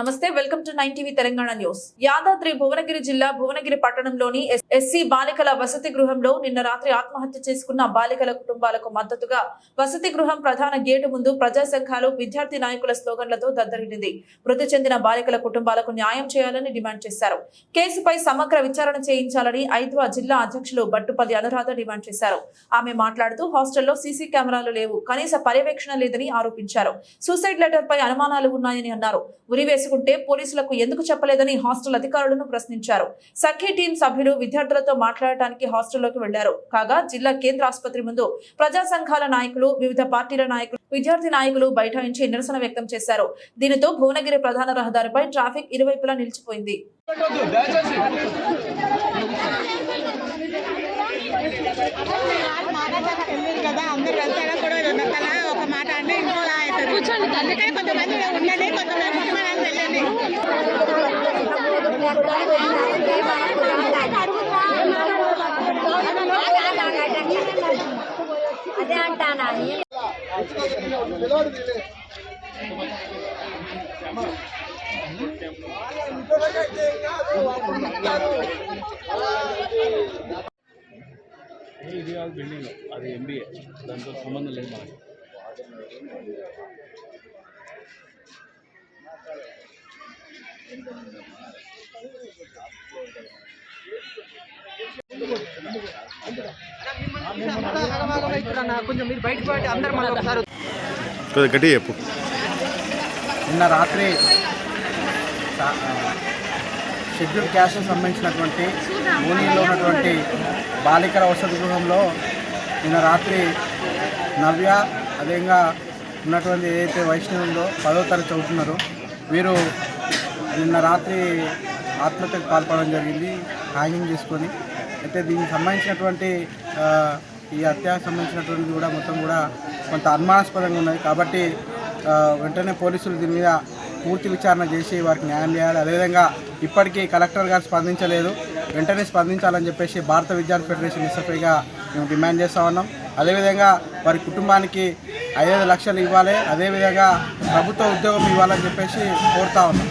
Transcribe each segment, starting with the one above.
నమస్తే welcome to nine TV Telangana news. Yadadri Bhuvanagiri జిల్లా భువనగిరి పట్టణంలోని ఎస్సీ బాలికల వసతి గృహంలో నిన్న రాత్రి ఆత్మహత్య చేసుకున్న బాలికల కుటుంబాలకు మద్దతుగా వసతి గృహం ప్రధాన గేటు ముందు ప్రజా సంఘాలు విద్యార్థి నాయకుల స్లోగన్లతో దద్దరిల్లింది. మృతి చెందిన బాలికల కుటుంబాలకు న్యాయం చేయాలని డిమాండ్ చేశారు. కేసుపై సమగ్ర విచారణ చేయించాలని ఐద్వా జిల్లా అధ్యక్షులు బట్టుపల్లి అనురాధ డిమాండ్ చేశారు. ఆమె మాట్లాడుతూ హాస్టల్లో సీసీ కెమెరాలు లేవు. కనీస పర్యవేక్షణ లేదని ఆరోపించారు. సూసైడ్ లెటర్ పై అనుమానాలు ఉన్నాయని అన్నారు. ఉరివేసు వేసుకుంటే పోలీసులకు ఎందుకు చెప్పలేదని హాస్టల్ అధికారులను ప్రశ్నించారు. సఖీ టీం సభ్యులు విద్యార్థులతో మాట్లాడటానికి హాస్టల్లోకి వెళ్ళారు కాగా జిల్లా కేంద్ర ఆసుపత్రి ముందు ప్రజా సంఘాల నాయకులు వివిధ పార్టీల నాయకులు విద్యార్థి నాయకులు బైఠాయించి నిరసన వ్యక్తం చేశారు. దీనితో భువనగిరి ప్రధాన రహదారిపై ట్రాఫిక్ ఇరువైపులా నిలిచిపోయింది. అందరు వెళ్తారా? కూడా ఒక మాట అంటే ఇంకోలా అవుతుంది కూర్చోండి అందుకని కొంతమంది అదే అంటానా ఇది కాదు బిల్డింగ్ అది ఎంబీఏ దాంతో సంబంధం లేదు మనకి Thank you. గట్టి చెప్పు. నిన్న రాత్రి షెడ్యూల్ క్యాస్ట్ సంబంధించినటువంటి భూమిలో ఉన్నటువంటి బాలికల వసతి గృహంలో నిన్న రాత్రి నవ్య అదేవిధంగా ఉన్నటువంటి ఏదైతే వైష్ణవుందో పదో తరగతి చదువుతున్నారో వీరు నిన్న రాత్రి ఆత్మహత్యకు పాల్పడడం జరిగింది. హ్యాంగింగ్ చేసుకొని అయితే దీనికి సంబంధించినటువంటి ఈ హత్యకు సంబంధించినటువంటి కూడా మొత్తం కూడా కొంత అనుమానాస్పదంగా ఉన్నది. కాబట్టి వెంటనే పోలీసులు దీని మీద పూర్తి విచారణ చేసి వారికి న్యాయం చేయాలి. అదేవిధంగా ఇప్పటికీ కలెక్టర్ గారు స్పందించలేదు. వెంటనే స్పందించాలని చెప్పేసి భారత విద్యార్థి ఫెడరేషన్ ఎస్ఎఫ్ఐగా మేము డిమాండ్ చేస్తూ ఉన్నాం. అదేవిధంగా వారి కుటుంబానికి ఐదైదు లక్షలు ఇవ్వాలి. అదేవిధంగా ప్రభుత్వ ఉద్యోగం ఇవ్వాలని చెప్పేసి కోరుతా ఉన్నాం.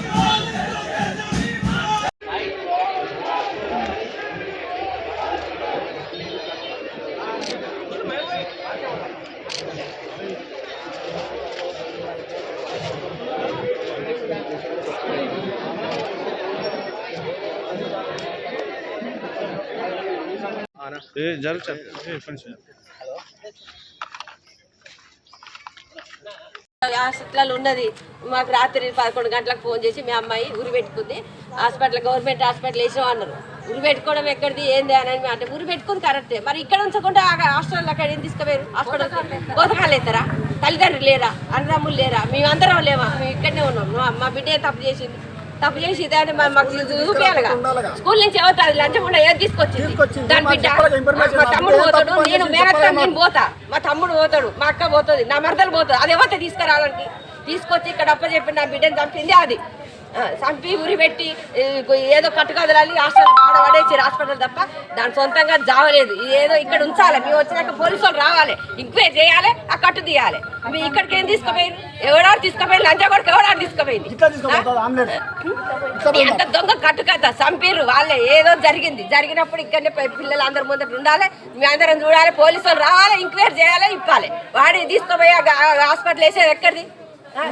ఏ జరుగు హాస్పిటల్ ఉన్నది. మాకు రాత్రి పదకొండు గంటలకు ఫోన్ చేసి మీ అమ్మాయి ఉరి పెట్టుకుంది. హాస్పిటల్ గవర్నమెంట్ హాస్పిటల్ వేసాం అన్నారు. ఉరి పెట్టుకోవడం ఎక్కడిది ఏంది అని అని అంటే ఉరి పెట్టుకుంది కరెక్టే. మరి ఇక్కడ ఉంచకుండా ఆ హాస్టల్ అక్కడ ఏం తీసుకోలేరు హాస్పిటల్ బోధకాలు తల్లిదండ్రులు లేరా? అన్నదమ్ములు లేరా? మేమందరం లేవా మేము ఇక్కడనే ఉన్నాం. మా- మా బిడ్డే తప్పు చేసింది. తప్పు చేసి మాకు చూపించాలిగా స్కూల్ నుంచి ఎవరు లంచం కూడా ఏది తీసుకొచ్చింది? దాని బిడ్డ మా తమ్ముడు పోతాడు నేను మేనత్త నేను పోతా. మా తమ్ముడు పోతాడు మా అక్క పోతుంది నా మరదలు పోతుంది. అది ఎవరితో తీసుకురావడానికి తీసుకొచ్చి ఇక్కడ అప్ప చెప్పి నా బిడ్డని చంపింది అది. చంపి ఉరి పెట్టి ఏదో కట్టుకదలాలి హాస్పిటల్ ఆడ పడేసి హాస్పిటల్ తప్ప దాని సొంతంగా జావలేదు. ఏదో ఇక్కడ ఉంచాలి. మేము వచ్చినాక పోలీసు వాళ్ళు రావాలి. ఎంక్వైరీ చేయాలి ఆ కట్టు తీయాలి. మీ ఇక్కడికి ఏం తీసుకుపోయారు ఎవడాడు తీసుకుపోయి లంచా కొడుకు ఎవడాడు తీసుకుపోయింది. అంత దొంగ కట్టు కథ వాళ్ళే ఏదో జరిగింది. జరిగినప్పుడు ఇక్కడనే పిల్లలు అందరి ముందర ఉండాలి. మీ అందరం చూడాలి. పోలీసులు రావాలి ఎంక్వైరీ చేయాలి ఇప్పాలి. వాడిని తీసుకుపోయి హాస్పిటల్ వేసేది ఎక్కడిది?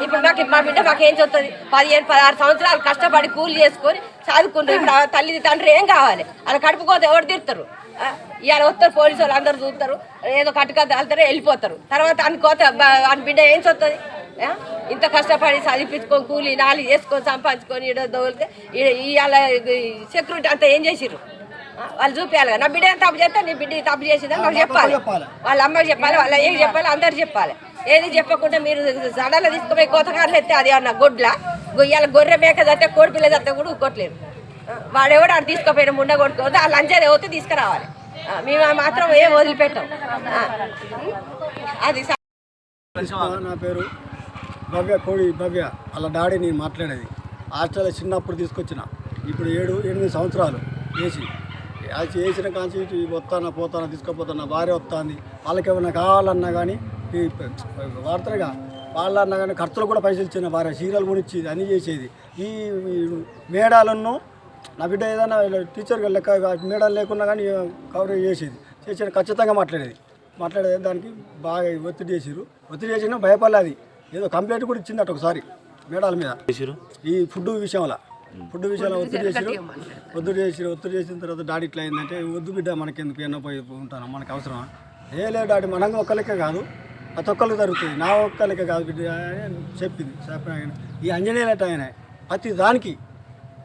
ఇప్పుడు మాకు మా బిడ్డ మాకు ఏం చెప్తుంది? పదిహేను పదహారు సంవత్సరాలు కష్టపడి కూలి చేసుకొని చదువుకుంటారు ఇప్పుడు తల్లి తండ్రి ఏం కావాలి? అలా కడుపుకోతే ఎవరు తీరుతారు ఆ, ఇవాళ వస్తారు పోలీసు వాళ్ళు అందరు చూస్తారు. ఏదో కట్టుకథ వెళ్తారు వెళ్ళిపోతారు. తర్వాత అనుకోతే అని బిడ్డ ఏం ఆ? ఇంత కష్టపడి చదివించుకొని కూలి నాలి చేసుకొని సంపాదించుకొని ఈడ దోలితే ఇవాళ సెక్యూరిటీ అంతా ఏం చేసిర్రు? వాళ్ళు చూపించాలి. నా బిడ్డ ఏం తప్పు చేస్తే నీ బిడ్డ తప్పు చేసిందని నాకు చెప్పాలి. వాళ్ళ అమ్మకి చెప్పాలి వాళ్ళ అయ్యకి చెప్పాలి అందరు చెప్పాలి. ఏది చెప్పకుండా మీరు సడన్గా తీసుకుపోయి కోతకారులు ఎత్తే అది అన్న గొడ్ల? ఇవాళ గొర్రె మేక చస్తే కోడి పిల్ల చస్తే కూడా ఊరుకోవట్లేదు వాడెవడు ఆడు తీసుకుపోయిన ముండ కొట్టుకోవద్దు ఆ లంచ్ అది అవుతే తీసుకురావాలి మేము మాత్రం ఏం వదిలిపెట్టాం. అది నా పేరు భవ్య కోడి భవ్య. వాళ్ళ డాడీ నేను మాట్లాడేది. హాస్టల్ చిన్నప్పుడు తీసుకొచ్చిన. ఇప్పుడు ఏడు ఎనిమిది సంవత్సరాలు వేసి అది వేసిన కాంచి వస్తానా పోతానా తీసుకుపోతానా భార్య వస్తుంది. వాళ్ళకి ఏమైనా కావాలన్నా కానీ ఈ వాడతారుగా వాళ్ళ అన్న కానీ ఖర్చులు కూడా పైసలు ఇచ్చిన భార్య చీరలు కూడా ఇచ్చేది అన్నీ చేసేది. ఈ మేడాలను నా బిడ్డ ఏదైనా టీచర్ లెక్క మేడాలు లేకున్నా కానీ కవరేజ్ చేసేది. చేసిన ఖచ్చితంగా మాట్లాడేది. మాట్లాడేది దానికి బాగా ఒత్తిడి చేసిరు ఒత్తిడి చేసినా భయపడలేదు. ఏదో కంప్లైంట్ కూడా ఇచ్చిందట ఒకసారి మేడాల మీద. ఈ ఫుడ్ విషయంలో. ఫుడ్ విషయంలో ఒత్తిడి చేసిరు ఒత్తిడి చేసిరు ఒత్తిడి చేసిన తర్వాత డాడీ ఇట్లా అయిందంటే వద్దు బిడ్డ మనకి ఎందుకు ఎన్నో పోయి ఉంటాను మనకు అవసరమా? ఏ లేదు డాడీ మనకు ఒక్కరికే కాదు. ప్రతి ఒక్కరికి జరుగుతుంది. నా ఒక్కరికే కాదు బిడ్డ అని చెప్పింది. చెప్పిన ఈ అంజనీయులట ఆయన. ప్రతి దానికి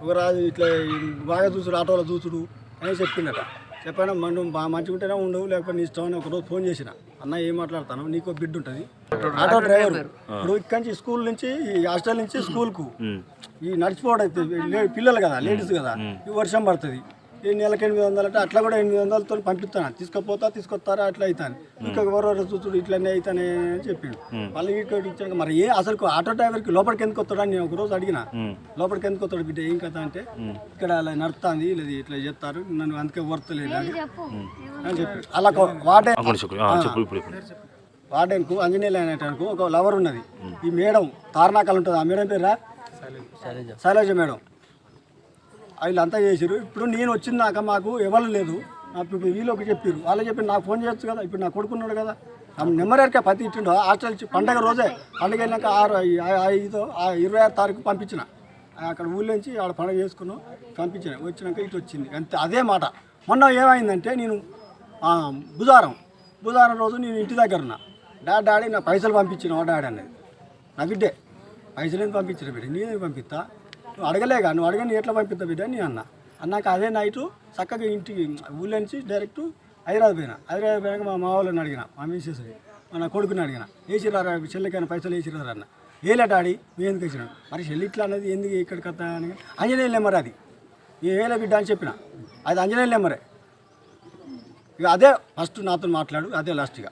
ఒక రాజు ఇట్లా ఈ బాగా చూసుడు ఆటోలో చూసుడు అని చెప్పిండట. చెప్పాను మనం బాగా మంచిగా ఉంటేనే ఉండవు లేకపోతే నీ ఇష్టం అని ఒకరోజు ఫోన్ చేసిన. అన్న ఏం మాట్లాడతాను? నీకు ఒక బిడ్డ ఉంటుంది. Auto driver. ఇప్పుడు ఇక్కడి నుంచి స్కూల్ నుంచి ఈ హాస్టల్ నుంచి స్కూల్కు. ఈ నడిచిపోవడం పిల్లలు కదా లేడీస్ కదా. ఈ వర్షం పడుతుంది. ఈ నెలకి ఎనిమిది వందలు అంటే అట్లా కూడా ఎనిమిది వందలతో పంపిస్తాను. తీసుకుపోతా తీసుకొస్తారా అట్లా అవుతాను. ఇంకా ఎవరెవరు చూసుడు ఇట్లనే అవుతానే అని చెప్పిండు. మళ్ళీ ఇక్కడ ఇచ్చాక మరి ఏ అసలు ఆటో డ్రైవర్కి లోపలికి ఎందుకు వస్తాడు అని నేను ఒక రోజు అడిగిన. లోపలికి ఎందుకు వస్తాడు బిడ్డ ఏం కథ అంటే ఇక్కడ అలా నడుస్తుంది లేదు ఇట్లా చెప్తారు నన్ను అందుకే వర్తలేదు అని చెప్పి? అలా వాడే వార్డెన్కు ఆంజనేయులు అనేటానికి ఒక లవర్ ఉన్నది. ఈ మేడం తారనాకాలు ఉంటుంది. ఆ మేడం పేరా శైలజ మేడం. వీళ్ళంతా చేసారు ఇప్పుడు నేను వచ్చిందాక మాకు ఎవరు లేదు నాకు ఇప్పుడు వీళ్ళకి చెప్పారు వాళ్ళు చెప్పి నాకు ఫోన్ చేయొచ్చు కదా? ఇప్పుడు నా కొడుకున్నాడు కదా. ఆ నెంబర్ ఎరకే పత్తి ఇచ్చిండు. హాస్టల్ పండగ రోజే పండగ వెళ్ళాక ఆరు ఐదు ఆ ఇరవై ఆరు తారీఖు పంపించిన. అక్కడ ఊళ్ళో నుంచి ఆడ పండగ చేసుకున్నాం పంపించిన. వచ్చినాక ఇటు వచ్చింది. అంతే అదే మాట. మొన్న ఏమైందంటే నేను బుధవారం బుధవారం రోజు నేను ఇంటి దగ్గర ఉన్నా. డా డాడీ నా పైసలు పంపించిన డాడీ అనేది నా బిడ్డే పైసలు ఎందుకు పంపించిన బిడ్డ? నేనే పంపిస్తా? నువ్వు అడగలేగా నువ్వు అడగని ఎట్లా పంపిద్దా బిడ్డ నీ అన్న. అన్నాక అదే నైటు చక్కగా ఇంటికి ఊళ్ళో నుంచి డైరెక్ట్ హైదరాబాద్ పోయినా. హైదరాబాద్ పోయాక మా మా వాళ్ళని అడిగిన మా మిసెస్ మన కొడుకుని అడిగిన. వేసిరారా చెల్లికైనా పైసలు వేసిరారా అన్న. వేలే డాడీ మేము ఎందుకు వేసినాడు మరి చెల్లి ఇట్లా అన్నది ఎందుకు ఇక్కడికి వస్తా అని? అంజనేయ నెంబర్ అది. ఏ వేలే బిడ్డ అని చెప్పిన. అది అంజనేయ నెంబరే ఇక అదే ఫస్ట్ నాతో మాట్లాడు అదే లాస్ట్గా